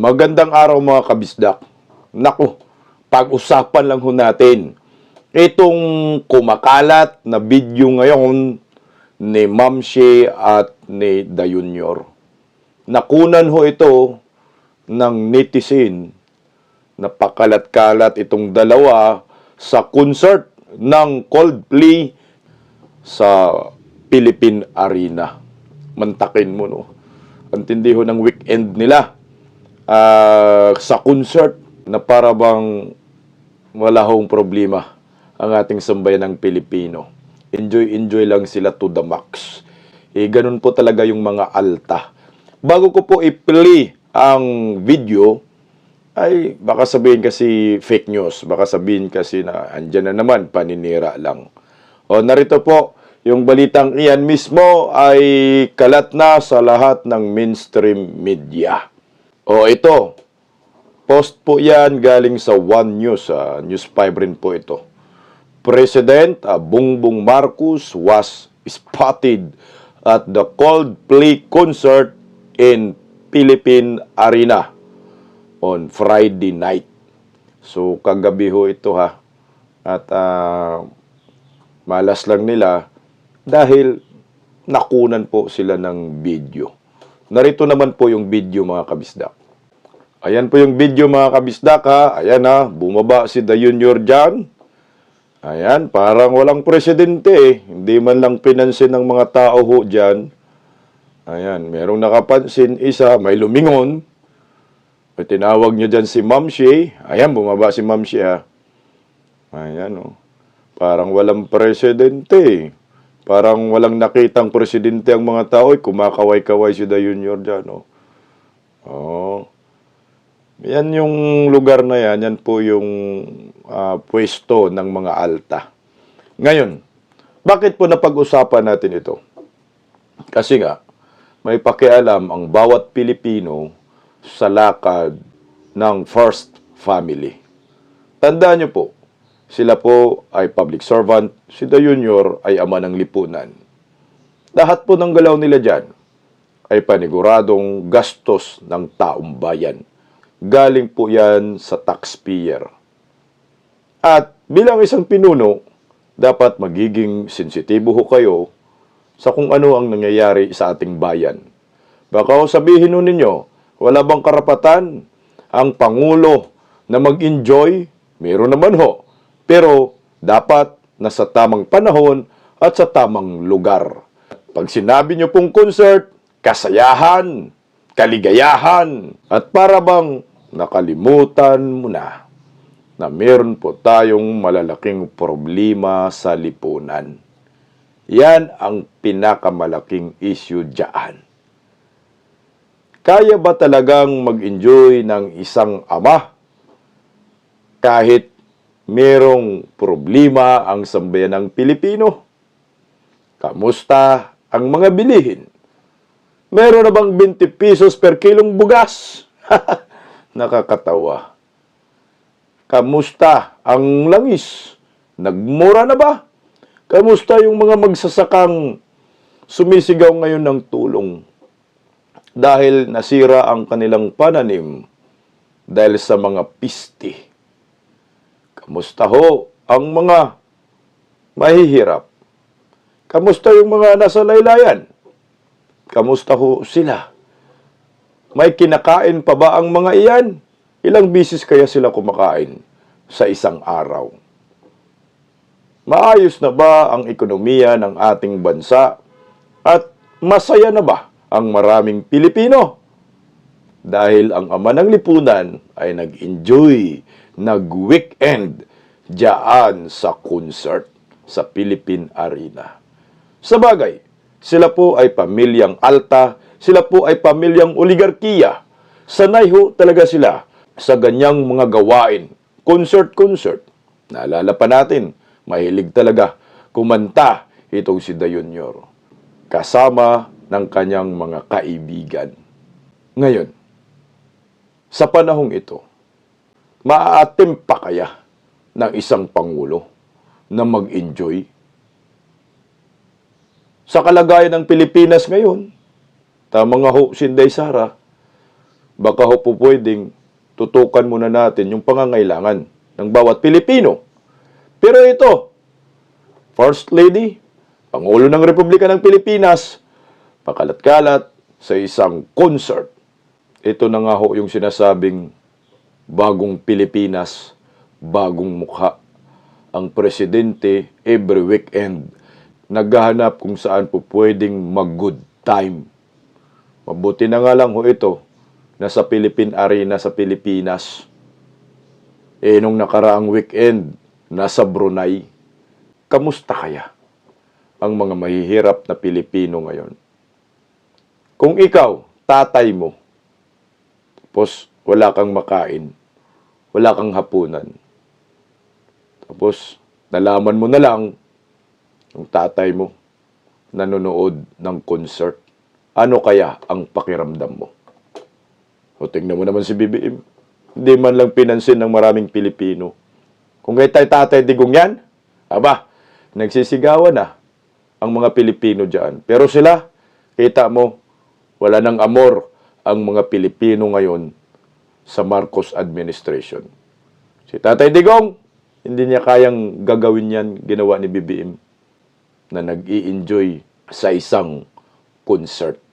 Magandang araw mga kabisdak. Naku, pag-usapan lang ho natin itong kumakalat na video ngayon ni Ma'am Shea at ni The Junior. Nakunan ho ito ng netizen. Napakalat-kalat itong dalawa sa concert ng Coldplay sa Philippine Arena. Mantakin mo, no? Ang tindi ho ng weekend nila ah, sa concert na para bang wala hong problema ang ating sambayan ng Pilipino. Enjoy-enjoy lang sila to the max. Eh, ganun po talaga yung mga alta. Bago ko po i-play ang video, ay baka sabihin kasi fake news. Baka sabihin kasi na andyan na naman, paninira lang. O narito po, yung balitang iyan mismo ay kalat na sa lahat ng mainstream media. O ito, post po yan galing sa One News, ah, News 5 rin po ito. President ah, Bongbong Marcos was spotted at the Coldplay concert in Philippine Arena on Friday night. So kagabi ho ito ha. At ah, malas lang nila dahil nakunan po sila ng video. Narito naman po yung video mga kabisdak. Ayan po yung video mga kabisdak ha. Ayan ha, bumaba si The Junior dyan. Ayan, parang walang presidente eh. Hindi man lang pinansin ng mga tao ho dyan. Ayan, merong nakapansin isa, may lumingon. May tinawag niyo dyan si Ma'am Shea. Ayan, bumaba si Ma'am Shea. Ayan oh. Parang walang presidente eh. Parang walang nakitang presidente ang mga tao. Eh. Kumakaway-kaway si The Junior dyan oh. Oh. Yan yung lugar na yan, yan po yung ah, pwesto ng mga alta. Ngayon, bakit po napag-usapan natin ito? Kasi nga, may pakialam ang bawat Pilipino sa lakad ng first family. Tandaan niyo po, sila po ay public servant, si The Junior ay ama ng lipunan. Lahat po ng galaw nila dyan ay paniguradong gastos ng taong bayan. Galing po yan sa taxpayer. At bilang isang pinuno, dapat magiging sensitibo ho kayo sa kung ano ang nangyayari sa ating bayan. Baka ho sabihin ho ninyo, wala bang karapatan ang Pangulo na mag-enjoy? Meron naman ho. Pero dapat nasa tamang panahon at sa tamang lugar. Pag sinabi nyo pong concert, kasayahan, kaligayahan, at para bang nakalimutan mo na na meron po tayong malalaking problema sa lipunan. Yan ang pinakamalaking issue dyan. Kaya ba talagang mag-enjoy ng isang ama kahit merong problema ang sambayan ng Pilipino? Kamusta ang mga bilihin? Meron na bang 20 pesos per kilong bugas? Nakakatawa. Kamusta ang langis? Nagmura na ba? Kamusta yung mga magsasakang sumisigaw ngayon ng tulong dahil nasira ang kanilang pananim dahil sa mga pisti? Kamusta ho ang mga mahihirap? Kamusta yung mga nasa laylayan? Kamusta ho sila? May kinakain pa ba ang mga iyan? Ilang bisis kaya sila kumakain sa isang araw? Maayos na ba ang ekonomiya ng ating bansa? At masaya na ba ang maraming Pilipino? Dahil ang ama ng lipunan ay nag-enjoy, nag-weekend diyan sa concert sa Philippine Arena. Sa bagay, sila po ay pamilyang alta, sila po ay pamilyang oligarkiya. Sanay ho talaga sila sa ganyang mga gawain. Concert-concert. Naalala pa natin, mahilig talaga kumanta itong si Dayunyor. Kasama ng kanyang mga kaibigan. Ngayon, sa panahong ito, maaatim pa kaya ng isang pangulo na mag-enjoy sa kalagayan ng Pilipinas ngayon, tama nga ho, Sinday Sara, baka ho po pwedeng tutukan muna natin yung pangangailangan ng bawat Pilipino. Pero ito, First Lady, Pangulo ng Republika ng Pilipinas, pakalat-kalat sa isang concert. Ito na nga ho yung sinasabing bagong Pilipinas, bagong mukha. Ang presidente every weekend naghahanap kung saan po pwedeng mag-good time. Mabuti na nga lang ho ito na sa Philippine Arena sa Pilipinas. Eh, nung nakaraang weekend, nasa Brunei, kamusta kaya ang mga mahihirap na Pilipino ngayon? Kung ikaw, tatay mo, tapos wala kang makain, wala kang hapunan, tapos nalaman mo na lang yung tatay mo nanonood ng concert, ano kaya ang pakiramdam mo? O tingnan mo naman si BBM. Hindi man lang pinansin ng maraming Pilipino. Kung kay tay tatay digong yan, aba, nagsisigawan na ang mga Pilipino dyan. Pero sila, kita mo, wala nang amor ang mga Pilipino ngayon sa Marcos administration. Si Tatay Digong, hindi niya kayang gagawin yan, ginawa ni BBM, na nag-i-enjoy sa isang concert.